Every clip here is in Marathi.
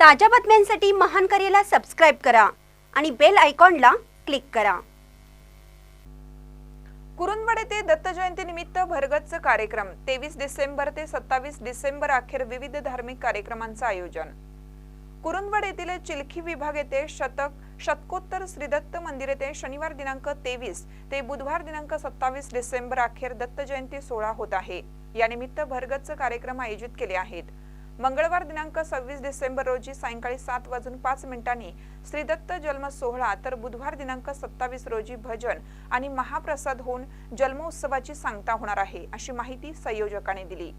ताज्या बातम्यांसाठी महान करेला सबस्क्राईब करा आणि बेल आयकॉनला क्लिक करा. कुरुंदवाड येथे दत्त जयंतीनिमित्त भरगच्च कार्यक्रम. तेवीस डिसेंबर ते सत्तावीस डिसेंबर अखेर विविध धार्मिक कार्यक्रमांचं आयोजन. कुरुंदवाड येथील चिलखी विभाग येथे शतक शतकोत्तर श्रीदत्त मंदिर येथे शनिवार दिनांक तेवीस ते बुधवार दिनांक सत्तावीस डिसेंबर अखेर दत्त जयंती सोहळा होत आहे. यानिमित्त भरगच्च कार्यक्रम आयोजित केले आहेत. मंगळवार दिनांक सव्वीस डिसेंबर रोजी सायंकाळी सात वाजून पाच मिनिटांनी श्रीदत्त जन्म सोहळा तर बुधवार दिनांक सत्तावीस रोजी भजन आणि महाप्रसाद होऊन जन्मोत्सवाची सांगता होणार आहे अशी माहिती संयोजकांनी दिली.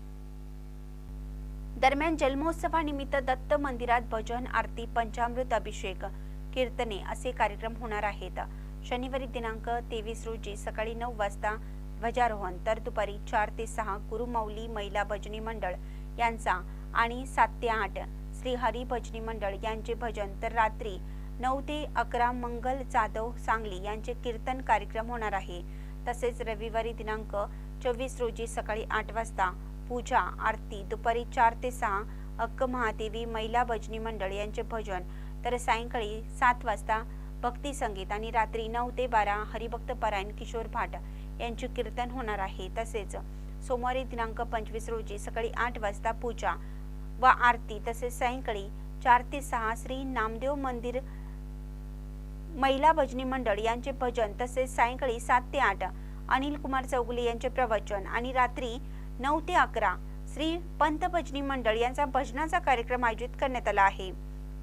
दरम्यान जन्मोत्सवानिमित्त दत्त मंदिरात भजन आरती पंचामृत अभिषेक कीर्तने असे कार्यक्रम होणार आहेत. शनिवारी दिनांक तेवीस रोजी सकाळी नऊ वाजता ध्वजारोहण तर दुपारी चार ते सहा गुरुमौली महिला भजनी मंडळ यांचा आणि सात ते आठ. श्री हरी भजनी मंडळ यांचे भजन तर रात्री नऊ ते अकरा मंगल जाधव सांगली यांचे कीर्तन कार्यक्रम होणार आहे. तसेच रविवारी दिनांक चोवीस रोजी सकाळी आठ वाजता पूजा आरती दुपारी चार ते सहा अक्क महादेवी महिला भजनी मंडळ यांचे भजन तर सायंकाळी सात वाजता भक्ती संगीत आणि रात्री नऊ ते बारा हरिभक्त परायण किशोर भाट यांचे कीर्तन होणार आहे. तसेच सोमवारी दिनांक पंचवीस रोजी सकाळी आठ वाजता पूजा व आरती तसेच सायंकाळी चार ते सहा श्री नामदेव मंदिर महिला भजनी मंडळ यांचे भजन तसेच सायंकाळी सात ते आठ अनिल कुमार चौगुले यांचे प्रवचन आणि रात्री नऊ ते अकरा श्री पंत भजनी मंडळ यांचा भजनाचा कार्यक्रम आयोजित करण्यात आला आहे.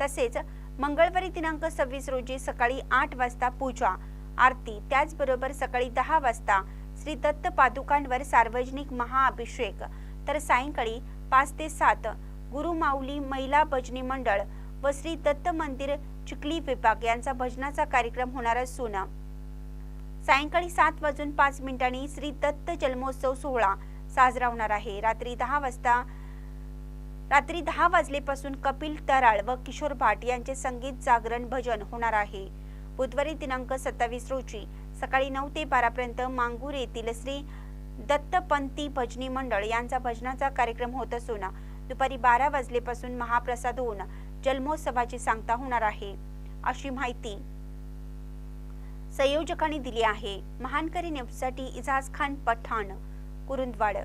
तसेच मंगळवारी दिनांक सव्वीस रोजी सकाळी आठ वाजता पूजा आरती त्याचबरोबर सकाळी दहा वाजता श्री दत्त पादुकांवर सार्वजनिक महाअभिषेक तर सायंकाळी पाच ते सात गुरु माऊली महिला भजनी मंडळ व श्री दत्त मंदिर चिखली विभाग यांचा भजनाचा कार्यक्रम होणार असून सायंकाळी सात वाजून पाच मिनिटांनी श्री दत्त जन्मोत्सव सोहळा साजरा होणार आहे. रात्री दहा वाजता रात्री दहा वाजलेपासून कपिल तराळ व किशोर भाट यांचे संगीत जागरण भजन होणार आहे. बुधवारी दिनांक सत्तावीस रोजी सकाळी नऊ ते बारा पर्यंत मांगूर येथील श्री दत्तपंथी भजनी मंडळ यांचा भजनाचा कार्यक्रम होत असून दुपारी बारा वाजलेपासून महाप्रसाद होऊन जन्मोत्सवाची सांगता होणार आहे. अशी माहिती संयोजकांनी दिली आहे. महानकरी न्यूजसाठी इजाज खान पठाण कुरुंदवाड.